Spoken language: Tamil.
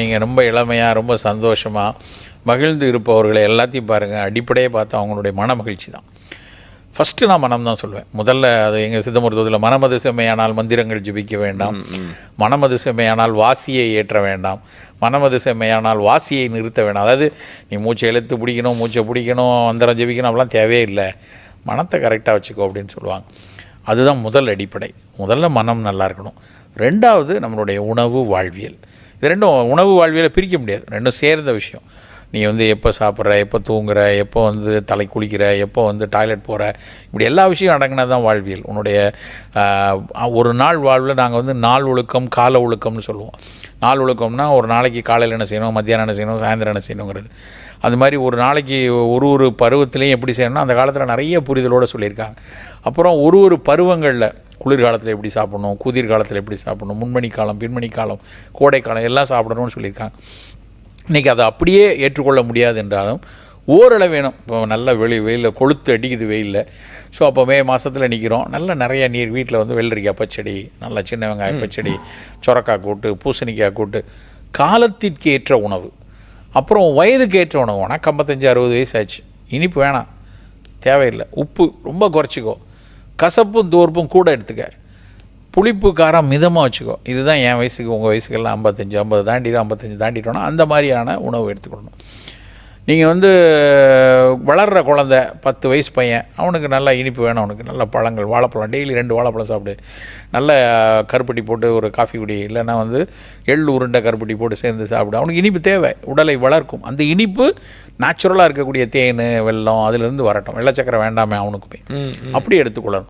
நீங்கள் ரொம்ப இளமையாக ரொம்ப சந்தோஷமாக மகிழ்ந்து இருப்பவர்களை எல்லாத்தையும் பாருங்கள் அடிப்படையே பார்த்து அவங்களுடைய மன மகிழ்ச்சி தான். ஃபஸ்ட்டு நான் மனம் தான் சொல்லுவேன் முதல்ல அது எங்கள் சித்த மருத்துவத்தில் மனமது செம்மையானால் மந்திரங்கள் ஜெபிக்க வேண்டாம். மனமது செம்மையானால் வாசியை ஏற்ற வேண்டாம். மனமது செம்மையானால் வாசியை நிறுத்த வேண்டாம். அதாவது நீ மூச்சை இழுத்து பிடிக்கணும் மூச்சை பிடிக்கணும் மந்திரம் ஜெபிக்கணும் அப்படிலாம் தேவையே இல்லை. மனத்தை கரெக்டாக வச்சுக்கோ அப்படின்னு சொல்லுவாங்க. அதுதான் முதல் அடிப்படை. முதல்ல மனம் நல்லா இருக்கணும். ரெண்டாவது நம்மளுடைய உணவு வாழ்வியல். இது ரெண்டும் உணவு வாழ்வியலை பிரிக்க முடியாது. ரெண்டும் சேர்ந்த விஷயம். நீ வந்து எப்போ சாப்பிட்ற எப்போ தூங்குற எப்போ வந்து தலை குளிக்கிற எப்போ வந்து டாய்லெட் போகிற இப்படி எல்லா விஷயம் அடங்கினது தான் வாழ்வியல். உன்னுடைய ஒரு நாள் வாழ்வில் நாங்கள் வந்து நாள் ஒழுக்கம் கால ஒழுக்கம்னு சொல்லுவோம். நாள் ஒழுக்கம்னா ஒரு நாளைக்கு காலையில் என்ன செய்யணும் மத்தியானம் என்ன செய்யணும் சாயந்தரம் என்ன செய்யணுங்கிறது. அது மாதிரி ஒரு நாளைக்கு ஒரு ஒரு பருவத்திலையும் எப்படி செய்யணும்னா அந்த காலத்தில் நிறைய புரிதலோடு சொல்லியிருக்காங்க. அப்புறம் ஒரு ஒரு பருவங்களில் குளிர்காலத்தில் எப்படி சாப்பிடணும் குதிர் காலத்தில் எப்படி சாப்பிடணும் முன்மணி காலம் பின்மணி காலம் கோடை காலம் எல்லாம் சாப்பிடணும்னு சொல்லியிருக்காங்க. இன்றைக்கி அதை அப்படியே ஏற்றுக்கொள்ள முடியாது என்றாலும் ஓரளவு வேணும். இப்போ நல்ல வெளி வெயிலில் கொளுத்து அடிக்குது வெயிலில். ஸோ அப்போ மே மாதத்தில் நிற்கிறோம் நல்ல நிறைய நீர் வீட்டில் வந்து வெள்ளரிக்காய் பச்சடி நல்ல சின்ன வெங்காய பச்சடி சொரக்காய் கூட்டு பூசணிக்காய் கூட்டு காலத்திற்கு ஏற்ற உணவு. அப்புறம் வயதுக்கு ஏற்ற உணவு. உனக்கு ஐம்பத்தஞ்சு அறுபது வயசு ஆச்சு. இனிப்பு வேணாம். தேவையில்லை. உப்பு ரொம்ப குறைச்சிக்கோ. கசப்பும் தோர்ப்பும் கூட எடுத்துக்க. புளிப்பு காரம் மிதமாக வச்சுக்கோ. இதுதான் என் வயசுக்கு உங்கள் வயசுக்கெல்லாம் ஐம்பத்தஞ்சு ஐம்பது தாண்டிடும் ஐம்பத்தஞ்சு தாண்டிட்டோன்னா அந்த மாதிரியான உணவு எடுத்துக்கணும். நீங்கள் வந்து வளர்கிற குழந்த பத்து வயசு பையன் அவனுக்கு நல்லா இனிப்பு வேணும் அவனுக்கு நல்ல பழங்கள் வாழைப்பழம் டெய்லி ரெண்டு வாழைப்பழம் சாப்பிடு. நல்ல கருப்பட்டி போட்டு ஒரு காஃபி குடி இல்லைன்னா வந்து எள் உருண்டை கருப்பட்டி போட்டு சேர்ந்து சாப்பிடு. அவனுக்கு இனிப்பு தேவை உடலை வளர்க்கும். அந்த இனிப்பு நேச்சுரலாக இருக்கக்கூடிய தேன் வெல்லம் அதிலிருந்து வரட்டும். வெள்ளச்சக்கரை வேண்டாமே அவனுக்குமே. அப்படி எடுத்துக்கொள்ளணும்.